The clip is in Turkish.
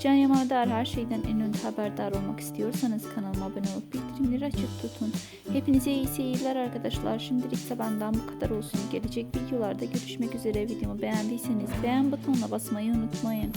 Can Yaman'a dair her şeyden en önce haberdar olmak istiyorsanız kanalıma abone olup bildirimleri açık tutun. Hepinize iyi seyirler arkadaşlar. Şimdilik ise benden bu kadar olsun. Gelecek videolarda görüşmek üzere. Videomu beğendiyseniz beğen butonuna basmayı unutmayın.